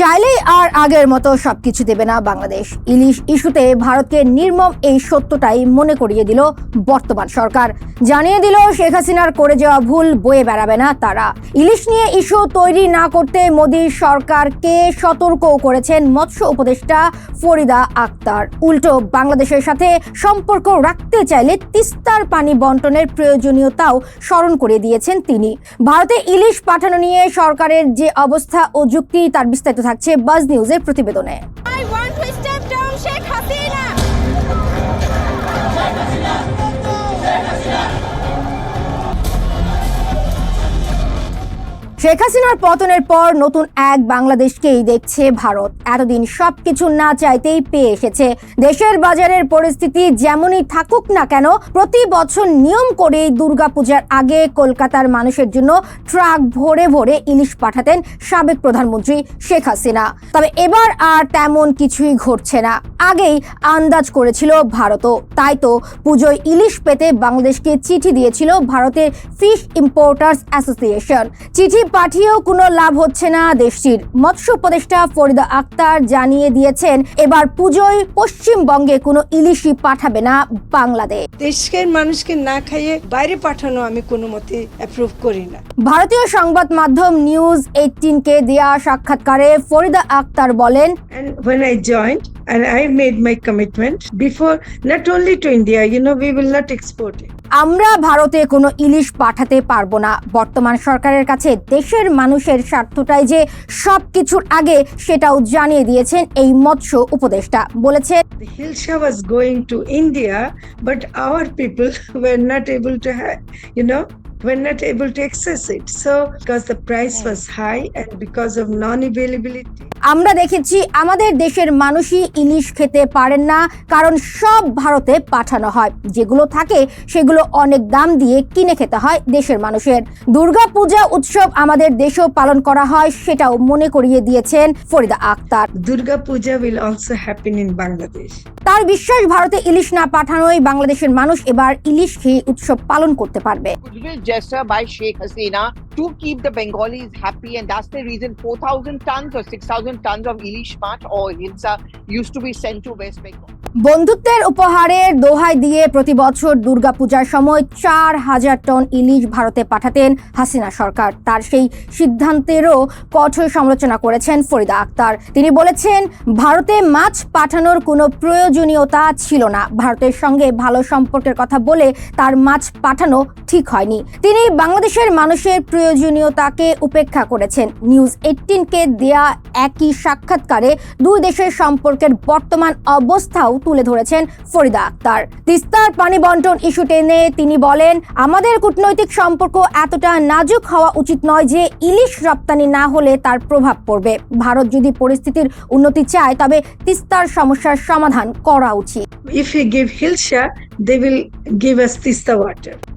চাইলেই আর আগের মতো সবকিছু দেবে না বাংলাদেশ। ইলিশ ইস্যুতে ভারতকে নির্মম এই সত্যটাই মনে করিয়ে দিল বর্তমান সরকার। জানিয়ে দিল শেখ হাসিনার করে যাওয়া ভুল বয়ে বেড়াবে না তারা। ইলিশ নিয়ে ইস্যু তৈরি না করতে মোদী সরকারকে সতর্কও করেছেন মৎস্য উপদেষ্টা ফরিদা আক্তার। উল্টো, বাংলাদেশের সাথে সম্পর্ক রাখতে চাইলে তিস্তার পানি বন্টনের প্রয়োজনীয়তাও স্মরণ করে দিয়েছেন তিনি। ভারতে ইলিশ পাঠানো নিয়ে সরকারের যে অবস্থা ও যুক্তি তার বিস্তারিত থাকছে বাজ নিউজের প্রতিবেদনে। শেখ হাসিনার পতনের পর নতুন এক বাংলাদেশকেই দেখছে ভারত। এতদিন সবকিছু না চাইতেই পেয়ে এসেছে। দেশের বাজারের পরিস্থিতি যেমনই থাকুক না কেন, প্রতি বছর নিয়ম করেই দুর্গাপূজার আগে কলকাতার মানুষের জন্য ট্রাক ভরে ভরে ইলিশ পাঠাতেন সাবেক প্রধানমন্ত্রী শেখ হাসিনা। তবে এবার আর তেমন কিছুই ঘটছে না। আগেই আন্দাজ করেছিল ভারতও। তাই তো পুজোয় ইলিশ পেতে বাংলাদেশকে চিঠি দিয়েছিল ভারতের ফিশ ইম্পোর্টার্স অ্যাসোসিয়েশন। চিঠি পাঠিয়েও কোনো লাভ হচ্ছে না দেশটির। মৎস্য উপদেষ্টা ফরিদা আক্তার জানিয়ে দিয়েছেন এবার পুজোয় পশ্চিমবঙ্গে কোনো ইলিশই পাঠাবে না বাংলাদেশ। দেশের মানুষকে না খাইয়ে বাইরে পাঠানো আমি কোনো মতে অ্যাপ্রুভ করি না। ভারতীয় সংবাদ মাধ্যম নিউজ এইটিনকে দেয়া সাক্ষাৎকারে ফরিদা আক্তার বলেন And when I joined, and I made my commitment before, not only to India, you know, we will not export it. আমরা ভারতে কোনো ইলিশ পাঠাতে পারব না বর্তমান সরকারের কাছে দেশের মানুষের স্বার্থটাই যে সব কিছুর আগে সেটাও জানিয়ে দিয়েছেন এই মৎস্য উপদেষ্টা Hilsha was going to India, but our people were not able to have, you know, were not able to access it. So, because the price was high and because of non-availability, আমরা দেখেছি আমাদের দেশের মানুষই ইলিশ খেতে পারেন না কারণ সব ভারতে পাঠানো হয়। যেগুলো থাকে সেগুলো অনেক দাম দিয়ে কিনে খেতে হয় দেশের মানুষের। দুর্গা পূজা উৎসব আমাদের দেশেও পালন করা হয় সেটাও মনে করিয়ে দিয়েছেন Farida Akter. Durga Puja will also happen in Bangladesh. তার বিশ্বাস ভারতে ইলিশ না পাঠানোই বাংলাদেশের মানুষ এবার ইলিশ খেয়ে উৎসব পালন করতে পারবে। gesture by Sheikh Hasina to keep the Bengalis happy, and that's the reason 4,000 tons or 6,000 tons of Mart or Hilsa used to be sent to West Bengal. বন্ধুত্বের উপহারের দোহাই দিয়ে প্রতি বছর দুর্গাপূজার সময় চার হাজার টন ইলিশ ভারতে পাঠাতেন হাসিনা সরকার। তার সেই সিদ্ধান্তেরও কঠোর সমালোচনা করেছেন ফরিদা আক্তার। তিনি বলেছেন, ভারতে মাছ পাঠানোর কোনো প্রয়োজনীয়তা ছিল না। ভারতের সঙ্গে ভালো সম্পর্কের কথা বলে তার মাছ পাঠানো ঠিক হয়নি। তিনি বাংলাদেশের মানুষের প্রয়োজনীয়তাকে উপেক্ষা করেছেন। নিউজ এইটিনকে দেয়া একই সাক্ষাৎকারে দুই দেশের সম্পর্কের বর্তমান অবস্থাও তুলে ধরেছেন ফরিদা আক্তার। তিস্তার পানি বন্টন ইস্যু টেনে তিনি বলেন, আমাদের কূটনৈতিক সম্পর্ক এতটা নাজুক হওয়া উচিত নয় যে ইলিশ রপ্তানি না হলে তার প্রভাব পড়বে। ভারত যদি পরিস্থিতির উন্নতি চায়, তবে তিস্তার সমস্যার সমাধান করা উচিত। They will give.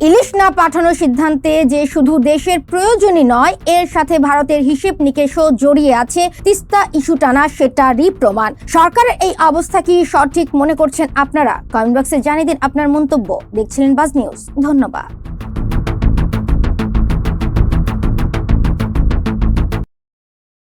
ইলিশ না পাঠানোর সিদ্ধান্তে যে শুধু দেশের প্রয়োজনই নয়, এর সাথে ভারতের হিসেব নিকেশও জড়িয়ে আছে, তিস্তা ইস্যু টানা সেটারই প্রমাণ। সরকারের এই অবস্থা কি সঠিক মনে করছেন আপনারা? কমেন্ট বক্সে জানিয়ে দিন আপনার মন্তব্য। দেখছিলেন বাজ নিউজ। ধন্যবাদ।